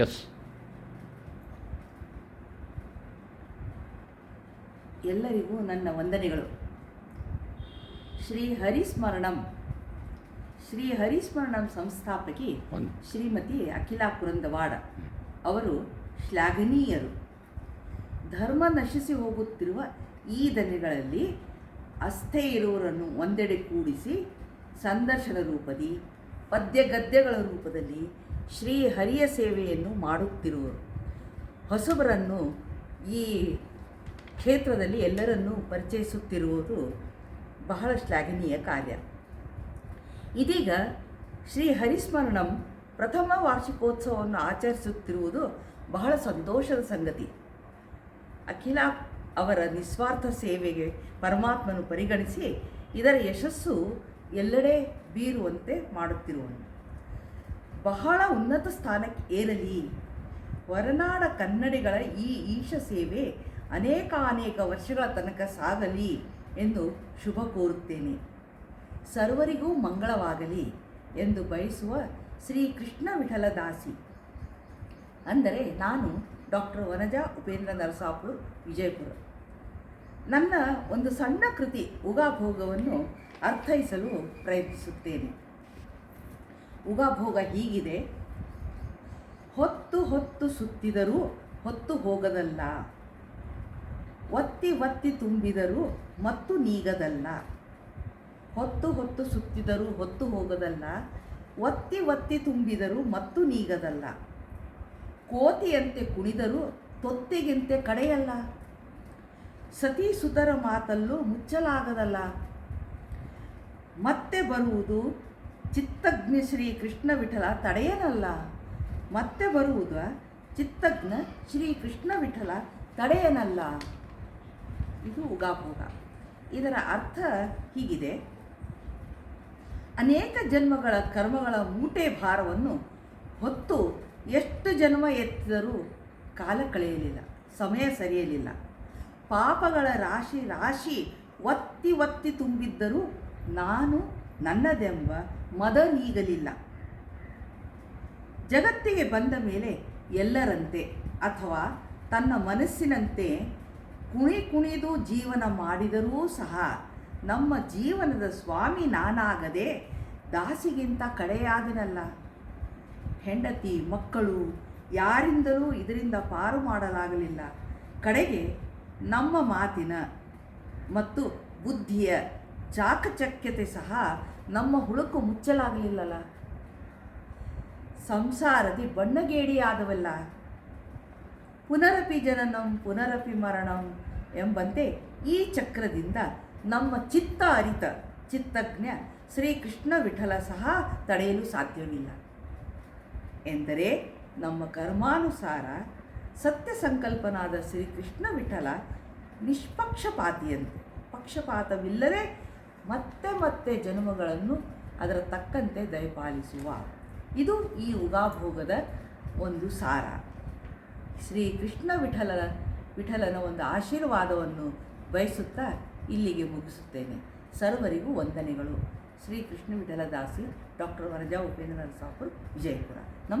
S ಎಲ್ಲರಿಗೂ ನನ್ನ ವಂದನೆಗಳು. ಶ್ರೀ ಹರಿಸ್ಮರಣಂ ಶ್ರೀ ಹರಿಸ್ಮರಣಂ ಸಂಸ್ಥಾಪಕಿ ಶ್ರೀಮತಿ ಅಖಿಲಾ ಪುರಂದವಾಡ. ಅವರು ಶ್ಲಾಘನೀಯರು. ಧರ್ಮ ನಶಿಸಿ ಹೋಗುತ್ತಿರುವ ಈ ದಿನಗಳಲ್ಲಿ ಅಸ್ಥೆ ಇರುವವರನ್ನು ಒಂದೆಡೆ ಕೂಡಿಸಿ ಸಂದರ್ಶನ ರೂಪದಿ ಪದ್ಯ ಗದ್ಯಗಳ ರೂಪದಲ್ಲಿ ಶ್ರೀ ಹರಿಯ ಸೇವೆಯನ್ನು ಮಾಡುತ್ತಿರುವರು. ಹೊಸಬರನ್ನು ಈ ಕ್ಷೇತ್ರದಲ್ಲಿ ಎಲ್ಲರನ್ನೂ ಪರಿಚಯಿಸುತ್ತಿರುವುದು ಬಹಳ ಶ್ಲಾಘನೀಯ ಕಾರ್ಯ. ಇದೀಗ ಶ್ರೀ ಹರಿಸ್ಮರಣಂ ಪ್ರಥಮ ವಾರ್ಷಿಕೋತ್ಸವವನ್ನು ಆಚರಿಸುತ್ತಿರುವುದು ಬಹಳ ಸಂತೋಷದ ಸಂಗತಿ. ಅಖಿಲ ಅವರ ನಿಸ್ವಾರ್ಥ ಸೇವೆಗೆ ಪರಮಾತ್ಮನು ಪರಿಗಣಿಸಿ ಇದರ ಯಶಸ್ಸು ಎಲ್ಲೆಡೆ ಬೀರುವಂತೆ ಮಾಡುತ್ತಿರುವನು. ಬಹಳ ಉನ್ನತ ಸ್ಥಾನಕ್ಕೆ ಏರಲಿ. ಹೊರನಾಡ ಕನ್ನಡಿಗಳ ಈ ಈಶ ಸೇವೆ ಅನೇಕ ಅನೇಕ ವರ್ಷಗಳ ತನಕ ಸಾಗಲಿ ಎಂದು ಶುಭ ಕೋರುತ್ತೇನೆ. ಸರ್ವರಿಗೂ ಮಂಗಳವಾಗಲಿ ಎಂದು ಬಯಸುವ ಶ್ರೀ ಕೃಷ್ಣ ವಿಠಲ ದಾಸಿ. ಅಂದರೆ ನಾನು ಡಾಕ್ಟರ್ ವನಜಾ ಉಪೇಂದ್ರ ನರಸಾಪುರ್ ವಿಜಯಪುರ. ನನ್ನ ಒಂದು ಸಣ್ಣ ಕೃತಿ ಉಗಾಭೋಗವನ್ನು ಅರ್ಥೈಸಲು ಪ್ರಯತ್ನಿಸುತ್ತೇನೆ. ಉಗಾಭೋಗ ಹೀಗಿದೆ. ಹೊತ್ತು ಹೊತ್ತು ಸುತ್ತಿದರೂ ಹೊತ್ತು ಹೋಗದಲ್ಲ. ಒತ್ತಿ ಒತ್ತಿ ತುಂಬಿದರೂ ಮತ್ತು ನೀಗದಲ್ಲ. ಹೊತ್ತು ಹೊತ್ತು ಸುತ್ತಿದರೂ ಹೊತ್ತು ಹೋಗದಲ್ಲ. ಒತ್ತಿ ಒತ್ತಿ ತುಂಬಿದರೂ ಮತ್ತು ನೀಗದಲ್ಲ. ಕೋತಿಯಂತೆ ಕುಣಿದರೂ ತೊತ್ತಿಗಿಂತೆ ಕಡೆಯಲ್ಲ. ಸತಿ ಸುತರ ಮಾತಲ್ಲೂ ಮುಚ್ಚಲಾಗದಲ್ಲ. ಮತ್ತೆ ಬರುವುದು ಚಿತ್ತಜ್ಞ ಶ್ರೀ ಕೃಷ್ಣ ವಿಠಲ ತಡೆಯನಲ್ಲ. ಮತ್ತೆ ಬರುವುದು ಚಿತ್ತಜ್ಞ ಶ್ರೀ ಕೃಷ್ಣ ವಿಠಲ ತಡೆಯನಲ್ಲ. ಇದು ಉಗಾಭೋಗ ಇದರ ಅರ್ಥ ಹೀಗಿದೆ. ಅನೇಕ ಜನ್ಮಗಳ ಕರ್ಮಗಳ ಮೂಟೆ ಭಾರವನ್ನು ಹೊತ್ತು ಎಷ್ಟು ಜನ್ಮ ಎತ್ತಿದರೂ ಕಾಲ ಕಳೆಯಲಿಲ್ಲ, ಸಮಯ ಸರಿಯಲಿಲ್ಲ. ಪಾಪಗಳ ರಾಶಿ ರಾಶಿ ಒತ್ತಿ ಒತ್ತಿ ತುಂಬಿದ್ದರೂ ನಾನು ನನ್ನದೆಂಬ ಮದ ನೀಗಲಿಲ್ಲ ಜಗತ್ತಿಗೆ ಬಂದ ಮೇಲೆ ಎಲ್ಲರಂತೆ ಅಥವಾ ತನ್ನ ಮನಸ್ಸಿನಂತೆ ಕುಣಿ ಕುಣಿದು ಜೀವನ ಮಾಡಿದರೂ ಸಹ ನಮ್ಮ ಜೀವನದ ಸ್ವಾಮಿ ನಾನಾಗದೆ ದಾಸಿಗಿಂತ ಕಡೆಯಾದನಲ್ಲ. ಹೆಂಡತಿ, ಮಕ್ಕಳು ಯಾರಿಂದಲೂ ಇದರಿಂದ ಪಾರು ಮಾಡಲಾಗಲಿಲ್ಲ. ಕಡೆಗೆ ನಮ್ಮ ಮಾತಿನ ಮತ್ತು ಬುದ್ಧಿಯ ಚಾಕಚಕ್ಯತೆ ಸಹ ನಮ್ಮ ಹುಳುಕು ಮುಚ್ಚಲಾಗಲಿಲ್ಲಲ್ಲ ಸಂಸಾರದಿ ಬಣ್ಣಗೇಡಿಯಾದವಲ್ಲ? ಪುನರಪಿ ಜನನಂ, ಪುನರಪಿ ಮರಣಂ ಎಂಬಂತೆ ಈ ಚಕ್ರದಿಂದ ನಮ್ಮ ಚಿತ್ತ ಅರಿತ ಚಿತ್ತಜ್ಞ ಶ್ರೀಕೃಷ್ಣ ವಿಠಲ ಸಹ ತಡೆಯಲು ಸಾಧ್ಯವಿಲ್ಲ. ಎಂದರೆ ನಮ್ಮ ಕರ್ಮಾನುಸಾರ ಸತ್ಯ ಸಂಕಲ್ಪನಾದ ಶ್ರೀಕೃಷ್ಣ ವಿಠಲ ನಿಷ್ಪಕ್ಷಪಾತಿಯಂತೆ. ಪಕ್ಷಪಾತವಿಲ್ಲದೆ ಮತ್ತೆ ಮತ್ತೆ ಜನ್ಮಗಳನ್ನು ಅದರ ತಕ್ಕಂತೆ ದಯಪಾಲಿಸುವ. ಇದು ಈ ಉಗಾಭೋಗದ ಒಂದು ಸಾರ. ಶ್ರೀ ಕೃಷ್ಣ ವಿಠಲನ ವಿಠಲನ ಒಂದು ಆಶೀರ್ವಾದವನ್ನು ಬಯಸುತ್ತಾ ಇಲ್ಲಿಗೆ ಮುಗಿಸುತ್ತೇನೆ. ಸರ್ವರಿಗೂ ವಂದನೆಗಳು. ಶ್ರೀ ಕೃಷ್ಣ ವಿಠಲದಾಸಿ ಡಾಕ್ಟರ್ ವರಜಾ ಉಪೇಂದ್ರ ಸಾಪುರ್ ವಿಜಯಪುರ.